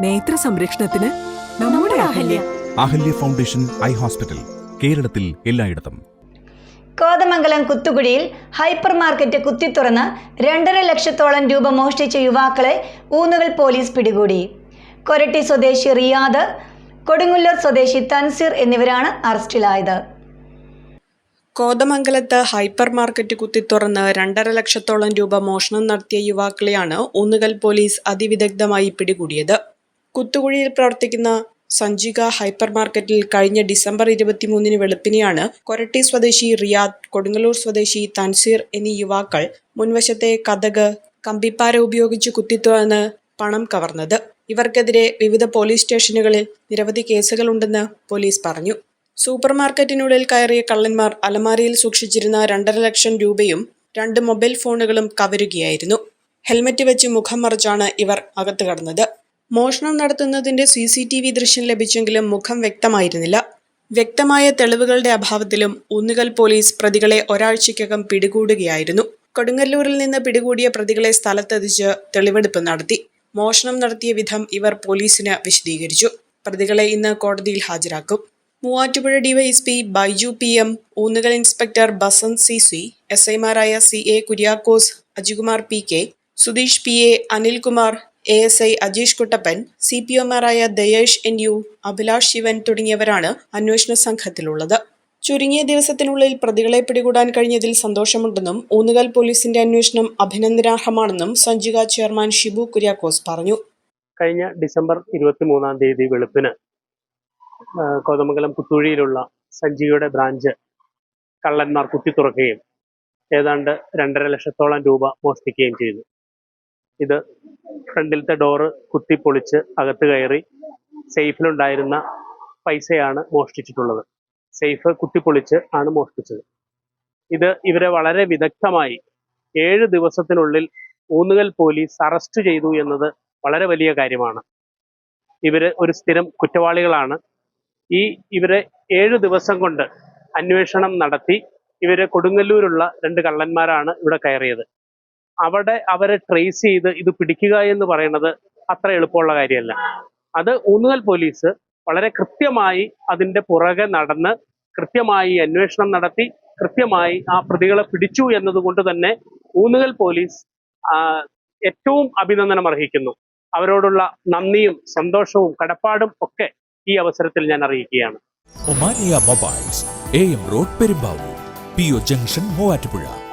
നേത്ര സംരക്ഷണത്തിന് നമ്മുടെ Ahalya. Ahalya. Foundation eye hospital കേരളത്തിൽ എല്ലായിടത്തും. കോതമംഗലം കുത്തുകുഴിയിൽ ഹൈപ്പർ മാർക്കറ്റ് കുത്തിത്തുറന്ന് രണ്ടര ലക്ഷത്തോളം രൂപ മോഷ്ടിച്ച യുവാക്കളെ ഊന്നുകൽ പോലീസ് പിടികൂടി. കൊരട്ടി സ്വദേശി റിയാദ് കൊടുങ്ങല്ലൂർ സ്വദേശി തൻസീർ എന്നിവരാണ് അറസ്റ്റിലായത്. കോതമംഗലത്ത് ഹൈപ്പർ മാർക്കറ്റ് കുത്തിത്തുറന്ന് രണ്ടര ലക്ഷത്തോളം രൂപ മോഷണം നടത്തിയ യുവാക്കളെയാണ് ഊന്നുകൽ പോലീസ് അതിവിദഗ്ധമായി പിടികൂടിയത്. കുത്തുകുഴിയിൽ പ്രവർത്തിക്കുന്ന സഞ്ജിക ഹൈപ്പർ മാർക്കറ്റിൽ കഴിഞ്ഞ ഡിസംബർ ഇരുപത്തിമൂന്നിന് വെളുപ്പിനെയാണ് കൊരട്ടി സ്വദേശി റിയാദ് കൊടുങ്ങല്ലൂർ സ്വദേശി തൻസീർ എന്നീ യുവാക്കൾ മുൻവശത്തെ കഥക് കമ്പിപ്പാര ഉപയോഗിച്ച് കുത്തിത്തുറന്ന് പണം കവർന്നത്. ഇവർക്കെതിരെ വിവിധ പോലീസ് സ്റ്റേഷനുകളിൽ നിരവധി കേസുകളുണ്ടെന്ന് പോലീസ് പറഞ്ഞു. സൂപ്പർ മാർക്കറ്റിനുള്ളിൽ കയറിയ കള്ളന്മാർ അലമാരിയിൽ സൂക്ഷിച്ചിരുന്ന രണ്ടര ലക്ഷം രൂപയും രണ്ട് മൊബൈൽ ഫോണുകളും കവരുകയായിരുന്നു. ഹെൽമറ്റ് വെച്ച് മുഖം മറിച്ചാണ് ഇവർ അകത്തു കടന്നത്. മോഷണം നടത്തുന്നതിന്റെ സി സി ടി വി ദൃശ്യം ലഭിച്ചെങ്കിലും മുഖം വ്യക്തമായിരുന്നില്ല. വ്യക്തമായ തെളിവുകളുടെ അഭാവത്തിലും ഊന്നുകൽ പോലീസ് പ്രതികളെ ഒരാഴ്ചയ്ക്കകം പിടികൂടുകയായിരുന്നു. കൊടുങ്ങല്ലൂരിൽ നിന്ന് പിടികൂടിയ പ്രതികളെ സ്ഥലത്തെത്തിച്ച് തെളിവെടുപ്പ് നടത്തി. മോഷണം നടത്തിയ വിധം ഇവർ പോലീസിന് വിശദീകരിച്ചു. പ്രതികളെ ഇന്ന് കോടതിയിൽ ഹാജരാക്കും. Muvattupuzha D Y S P Baiju P M Oonnukal inspector Basanth C C S ഐമാരായ C A Kuriakose Ajikumar P K Sudheesh P A Anilkumar A S I Ajeesh Kuttappan C P ഒമാരായ Dayesh N U Abhilash Sivan തുടങ്ങിയവരാണ് അന്വേഷണ സംഘത്തിലുള്ളത്. ചുരുങ്ങിയ ദിവസത്തിനുള്ളിൽ പ്രതികളെ പിടികൂടാൻ കഴിഞ്ഞതിൽ സന്തോഷമുണ്ടെന്നും ഊന്നുകൽ പോലീസിന്റെ അന്വേഷണം അഭിനന്ദനാർഹമാണെന്നും സഞ്ജിക ചെയർമാൻ ഷിബു കുര്യാക്കോസ് പറഞ്ഞു. കഴിഞ്ഞ ഡിസംബർ ഇരുപത്തിമൂന്നാം തീയതി വെളുപ്പിന് കോതമംഗലം പുത്തുഴിയിലുള്ള സഞ്ജിയുടെ ബ്രാഞ്ച് കള്ളന്മാർ കുത്തിത്തുറക്കുകയും ഏതാണ്ട് രണ്ടര ലക്ഷത്തോളം രൂപ മോഷ്ടിക്കുകയും ചെയ്തു. ഇത് ഫ്രണ്ടിലത്തെ ഡോറ് കുത്തിപ്പൊളിച്ച് അകത്ത് കയറി സേഫിലുണ്ടായിരുന്ന പൈസയാണ് മോഷ്ടിച്ചിട്ടുള്ളത്. സേഫ് കുത്തിപ്പൊളിച്ച് ആണ് മോഷ്ടിച്ചത്. ഇത് ഇവരെ വളരെ വിദഗ്ധമായി ഏഴ് ദിവസത്തിനുള്ളിൽ ഊന്നുകൽ പോലീസ് അറസ്റ്റ് ചെയ്തു എന്നത് വളരെ വലിയ കാര്യമാണ്. ഇവർ ഒരു സ്ഥിരം കുറ്റവാളികളാണ്. ഈ ഇവരെ ഏഴ് ദിവസം കൊണ്ട് അന്വേഷണം നടത്തി ഇവർ കൊടുങ്ങല്ലൂരുള്ള രണ്ട് കള്ളന്മാരാണ് ഇവിടെ കയറിയത്. അവിടെ അവരെ ട്രേസ് ചെയ്ത് ഇത് പിടിക്കുക എന്ന് പറയുന്നത് അത്ര എളുപ്പമുള്ള കാര്യമല്ല. അത് ഊന്നുകൽ പോലീസ് വളരെ കൃത്യമായി അതിന്റെ പുറകെ നടന്ന് കൃത്യമായി അന്വേഷണം നടത്തി കൃത്യമായി ആ പ്രതികളെ പിടിച്ചു എന്നതുകൊണ്ട് തന്നെ ഊന്നുകൽ പോലീസ് ഏറ്റവും അഭിനന്ദനം അർഹിക്കുന്നു. അവരോടുള്ള നന്ദിയും സന്തോഷവും കടപ്പാടും ഒക്കെ ഈ അവസരത്തിൽ ഞാൻ അറിയിക്കുകയാണ്. Omania mobiles A M road Perumbavoor P O junction Muvattupuzha.